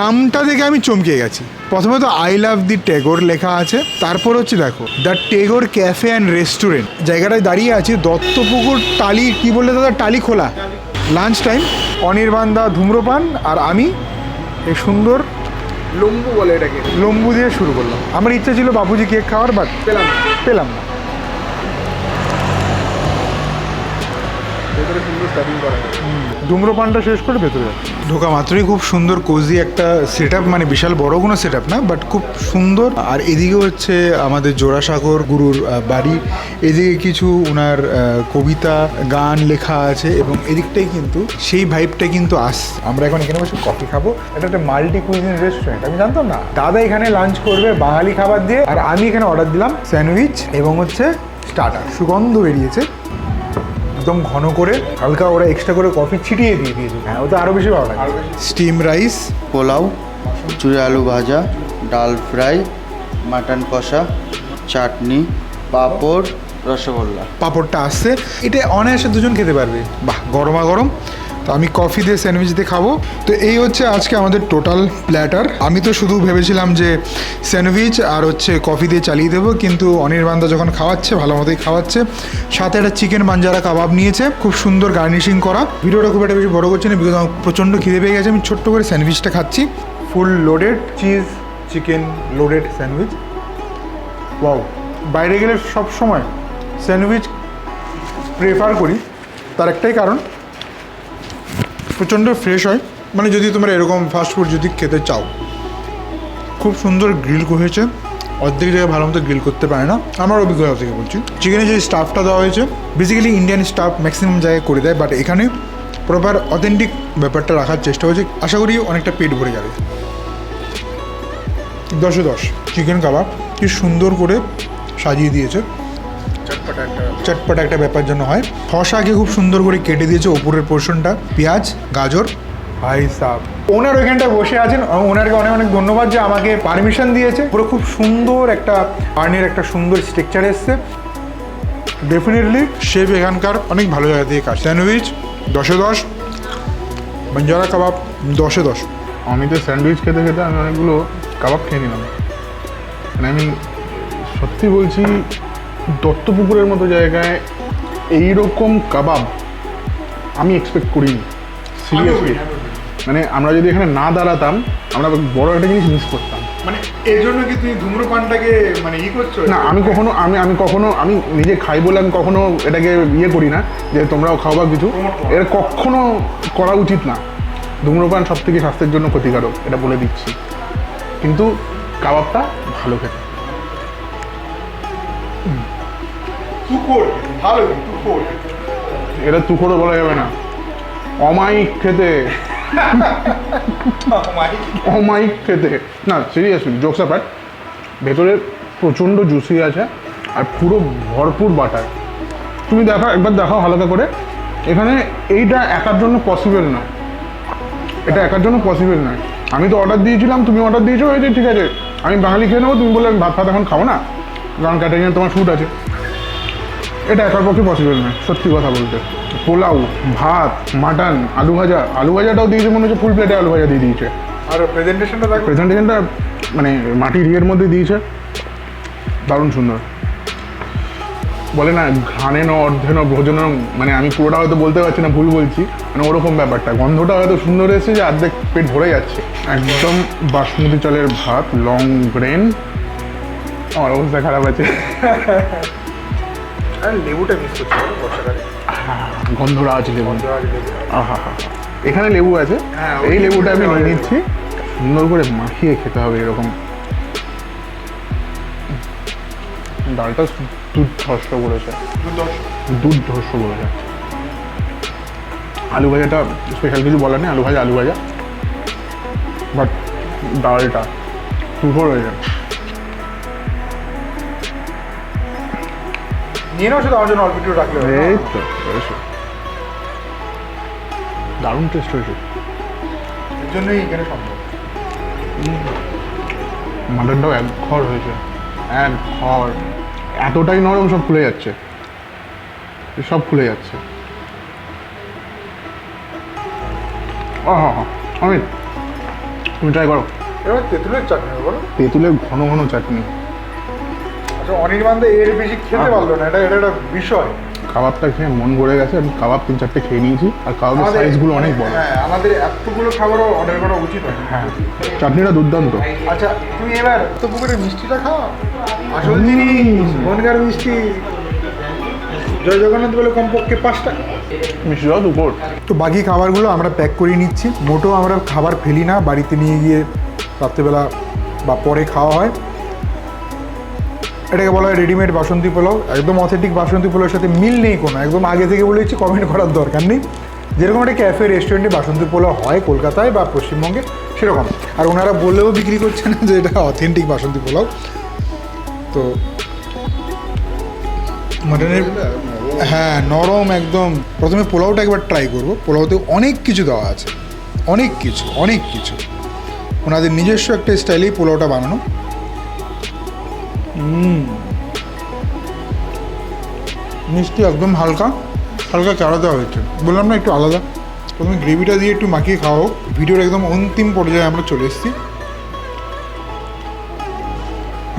নামটা দেখে আমি চমকে গেছি। প্রথমে তো আই লাভ দি টেগোর লেখা আছে তারপর হচ্ছে দেখো the Tagore cafe and restaurant জায়গাটায় দাঁড়িয়ে আছি দত্তপুকুর টালি কি বললে দাদা টালি খোলা। লাঞ্চ টাইম অনির্বাণ দা ধূম্রপান আর আমি এই সুন্দর লম্বু বলে এটাকে। লম্বু দিয়ে শুরু করলাম। আমার ইচ্ছা ছিল বাপুজি কেক খাওয়ার বাট পেলাম পেলাম না। ভেতরে সুন্দর স্টার্টিং করা আছে ধূম্রপানটা শেষ করে ভেতরে ঢোকা মাত্রই খুব সুন্দর কোজি একটা সেট মানে বিশাল বড় কোনো সেট না বাট খুব সুন্দর। আর এদিকে হচ্ছে আমাদের জোড়াসাগর গুরুর বাড়ি। এদিকে কিছু ওনার কবিতা গান লেখা আছে এবং এদিকটাই কিন্তু সেই ভাইবটা কিন্তু আস আমরা এখন এখানে বসে কফি খাব। এটা একটা মাল্টি কুইজিন রেস্টুরেন্ট আমি জানতাম না। দাদা এখানে লাঞ্চ করবে বাঙালি খাবার দিয়ে। আর আমি এখানে অর্ডার দিলাম স্যান্ডউইচ এবং হচ্ছে স্টার্টার সুগন্ধ বেরিয়েছে। একদম ঘন করে হালকা ওরা এক্সট্রা করে কফি ছিটিয়ে দিয়ে দিয়েছে। হ্যাঁ ওটা আরও বেশি ভালো লাগে। স্টিম রাইস পোলাও চুড়ে আলু ভাজা ডাল ফ্রাই মাটন কষা চাটনি পাঁপড় রসগোল্লা। পাঁপড়টা আসছে। এটা অনায়াসে দুজন খেতে পারবে। বাহ গরমা গরম। তো আমি কফি দিয়ে স্যান্ডউইচ দিয়ে খাব। তো এই হচ্ছে আজকে আমাদের টোটাল প্ল্যাটার। আমি তো শুধু ভেবেছিলাম যে স্যান্ডউইচ আর হচ্ছে কফি দিয়ে চালিয়ে দেবো, কিন্তু অনির্বাণদা যখন খাওয়াচ্ছে, ভালো মতোই খাওয়াচ্ছে। সাথে একটা চিকেন বাঞ্জারা কাবাব নিয়েছে, খুব সুন্দর গার্নিশিং করা। ভিডিওটা খুব একটা বেশি বড় করছে না বিকজ আমার প্রচণ্ড খিদে পেয়ে গেছে। আমি ছোট্ট করে স্যান্ডউইচটা খাচ্ছি। Full loaded cheese chicken loaded sandwich. Wow বাইরে গেলে সব সময় স্যান্ডউইচ প্রেফার করি। তার একটাই কারণ প্রচণ্ড ফ্রেশ হয়। মানে যদি তোমরা এরকম ফাস্ট ফুড যদি খেতে চাও, খুব সুন্দর গ্রিল হয়েছে। অর্ধেক জায়গায় ভালো মতো গ্রিল করতে পারে না। আমার অভিজ্ঞতা থেকে বলছি। চিকেনে যে স্টাফটা দেওয়া হয়েছে বেসিক্যালি ইন্ডিয়ান স্টাফ ম্যাক্সিমাম জায়গায় করে দেয় বাট এখানে প্রপার অথেন্টিক ব্যাপারটা রাখার চেষ্টা হয়েছে। আশা করি অনেকটা পেট ভরে যাবে। দশে দশ চিকেন কাবাব কি সুন্দর করে সাজিয়ে দিয়েছে। চটপটা একটা চটপট একটা ব্যাপার জন্য হয়। শশাকে খুব সুন্দর করে কেটে দিয়েছে ওপরের পোর্শনটা। পেঁয়াজ গাজর। ভাই সাহ ওনার ওইখানটা বসে আছেন। ওনারকে অনেক অনেক ধন্যবাদ যে আমাকে পারমিশন দিয়েছে। পুরো খুব সুন্দর একটা পার্নের একটা সুন্দর স্ট্রাকচার এসছে। ডেফিনেটলি শেফ এখানকার অনেক ভালো জায়গা থেকে কাজ। স্যান্ডউইচ দশে দশ। বঞ্জারা কাবাব দশে দশ। আমি তো স্যান্ডউইচ খেতে খেতে আমি অনেকগুলো কাবাব খেয়ে নিলাম। মানে আমি সত্যি বলছি দত্তপুকুরের মতো জায়গায় এই রকম কাবাব আমি এক্সপেক্ট করিনি। সিরিয়াসলি মানে আমরা যদি এখানে না দাঁড়াতাম আমরা বড় একটা জিনিস মিস করতাম। মানে এর জন্য কি তুমি ধূম্রপানটাকে মানে ই করছ? না আমি কখনো আমি আমি কখনো আমি নিজে খাই বলে আমি কখনো এটাকে ইয়ে করি না যে তোমরাও খাও বা কিছু। এর কখনো করা উচিত না। ধূম্রপান সব থেকে স্বাস্থ্যের জন্য ক্ষতিকারক এটা বলে দিচ্ছি। কিন্তু কাবাবটা ভালো খেতে। তুকোর ভালো তুকোর এটা তুখোরও বলা যাবে না। অমায়িক খেতে। অমায়িক খেতে। না সিরিয়াসলি জোকস অ্যাপার্ট ভেতরে প্রচণ্ড জুসি আছে আর পুরো ভরপুর বাটার তুমি দেখো একবার দেখাও হালকা করে। এখানে এইটা একার জন্য পসিবল নয়। এটা একার জন্য পসিবল নয়। আমি তো অর্ডার দিয়েছিলাম তুমি অর্ডার দিয়েছ এই ঠিক আছে। আমি বাঙালি খেয়ে নেব তুমি বললে আমি ভাত ফাত এখন খাব না। কারণ ক্যাটারিংয়ে তোমার শ্যুট আছে। এটা একার পক্ষে পসিবল নয় সত্যি কথা বলতে। পোলাও ভাত মাটন আলু ভাজা আলু ভাজাটাও দিয়েছে মনে হচ্ছে ফুল প্লেটে আলু ভাজা দিয়ে দিয়েছে। আর প্রেজেন্টেশনটা প্রেজেন্টেশনটা মানে মাটির ইয়ের মধ্যে দিয়েছে। দারুণ সুন্দর। বলে না ঘ্রাণে ন অর্ধে ন ভোজন মানে আমি পুরোটা হয়তো বলতে পারছি না ভুল বলছি মানে ওরকম ব্যাপারটা। গন্ধটা হয়তো সুন্দর এসেছে যে অর্ধেক পেট ভরে যাচ্ছে। একদম বাসমতি চালের ভাত লং গ্রেন আমার অবস্থা খারাপ আছে। আর লেবুটা মিস করছি বর্ষাকালে। গন্ধরা আছে লেবু। আহা হা এখানে লেবু আছে। হ্যাঁ, এই লেবুটা আমি নিয়ে নিচ্ছি। সুন্দর করে মাখিয়ে খেতে হবে এরকম। ডালটা দুধ ধস্ত করেছে দুধ ধস্ত করেছে আলু ভাজাটা স্পেশাল কিছু বলার নেই আলু ভাজা আলু ভাজা। বাট ডালটা হয়ে হয়েছে নিয়ে নাও শুধু আমার জন্য অল্প একটু রাখলে এই তো দারুণ টেস্ট হয়েছে। এর জন্যই এখানে সম্ভব। মাটনটাও এক ঘর হয়েছে। এক ঘর এতটাই নরম সব খুলে যাচ্ছে। সব খুলে যাচ্ছে। আহা হা অমিত তুমি ট্রাই করো। এবার তেঁতুলের চাটনি বলো। তেঁতুলের ঘন ঘন চাটনি। আচ্ছা অনির্বাণদা এর বেশি খেতে পারল না এটা এটা একটা বিষয়। কাবাবটা খেয়ে মন ভরে গেছে আমি কাবাব তিন চারটে খেয়ে নিয়েছি আর কাবাবের সাইজগুলো অনেক বড়। হ্যাঁ আমাদের এতগুলো খাবারও অর্ডার করা উচিত হয় হ্যাঁ চাটনিটা দুর্দান্ত। আচ্ছা তুমি এবার তো পুকুরের মিষ্টিটা খাও। আসল জিনিস বনগার মিষ্টি। জয় জগন্নাথ বলে কমপক্ষে পাঁচটা। মিষ্টি দাও দুপুর তো বাকি খাবারগুলো আমরা প্যাক করে নিচ্ছি। মোটেও আমরা খাবার ফেলি না বাড়িতে নিয়ে গিয়ে রাত্রেবেলা বা পরে খাওয়া হয়। এটাকে বলা হয় রেডিমেড বাসন্তী পোলাও। একদম অথেন্টিক বাসন্তী পোলাওর সাথে মিল নেই কোনো। একদম আগে থেকে বলে দিচ্ছি কমেন্ট করার দরকার নেই। যেরকম একটা ক্যাফে রেস্টুরেন্টে বাসন্তী পোলাও হয় কলকাতায় বা পশ্চিমবঙ্গে, সেরকম। আর ওনারা বললেও বিক্রি করছেন যে এটা অথেন্টিক বাসন্তী পোলাও। তো মাটনের হ্যাঁ নরম একদম। প্রথমে পোলাওটা একবার ট্রাই করব। পোলাওতে অনেক কিছু দেওয়া আছে। অনেক কিছু অনেক কিছু। ওনাদের নিজস্ব একটা স্টাইলেই পোলাওটা বানানো। মিষ্টি একদম হালকা হালকা চাড়া দেওয়া হয়েছে। বললাম না একটু আলাদা। প্রথমে গ্রেভিটা দিয়ে একটু মাখিয়ে খাওয়া হোক। ভিডিওর একদম অন্তিম পর্যায়ে আমরা চলে এসেছি।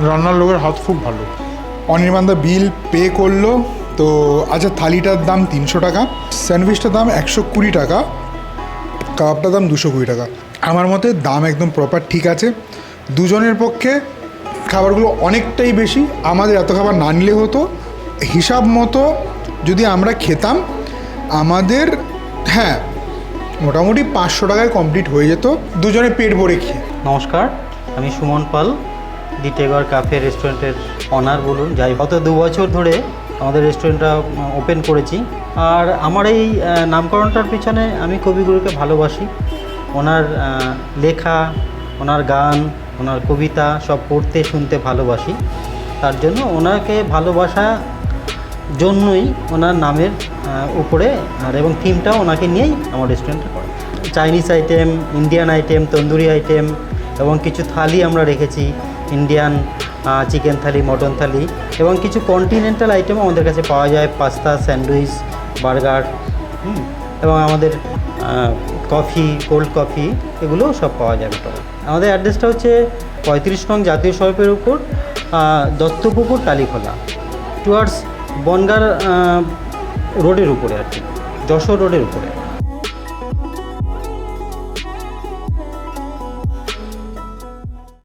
রান্নার লোকের হাত খুব ভালো। অনির্বাণদা বিল পে করল। তো আচ্ছা থালিটার দাম তিনশো টাকা, স্যান্ডউইচটার দাম একশো কুড়ি টাকা, কাবাবটার দাম দুশো কুড়ি টাকা। আমার মতে দাম একদম প্রপার ঠিক আছে। দুজনের পক্ষে খাবারগুলো অনেকটাই বেশি, আমাদের এত খাবার না নিলে হতো। হিসাব মতো যদি আমরা খেতাম, আমাদের হ্যাঁ মোটামুটি পাঁচশো টাকায় কমপ্লিট হয়ে যেত। দুজনে পেট ভরে খেয়ে। নমস্কার, আমি সুমন পাল ডিটেগর কাফে রেস্টুরেন্টের অনার বলুন, যাই গত দু বছর ধরে আমাদের রেস্টুরেন্টটা ওপেন করেছি। আর আমার এই নামকরণটার পিছনে আমি কবিগুরুকে ভালোবাসি। ওনার লেখা, ওনার গান ওনার কবিতা সব পড়তে, শুনতে ভালোবাসি। তার জন্য ওনাকে ভালোবাসা জন্যই ওনার নামের উপরে আর এবং থিমটাও ওনাকে নিয়েই আমার রেস্টুরেন্টে করা। Chinese item Indian item tandoori item এবং কিছু থালি আমরা রেখেছি Indian chicken thali mutton thali এবং কিছু কন্টিনেন্টাল আইটেমও আমাদের কাছে পাওয়া যায় পাস্তা স্যান্ডউইচ বার্গার এবং আমাদের কফি কোল্ড কফি এগুলোও সব পাওয়া যায় মোটামুটি। আমাদের অ্যাড্রেসটা হচ্ছে পঁয়ত্রিশ নং জাতীয় সড়কের উপর দত্তপুকুর টালিখোলা টুয়ার্ডস বনগার রোডের উপরে আর কি, যশোর রোডের উপরে।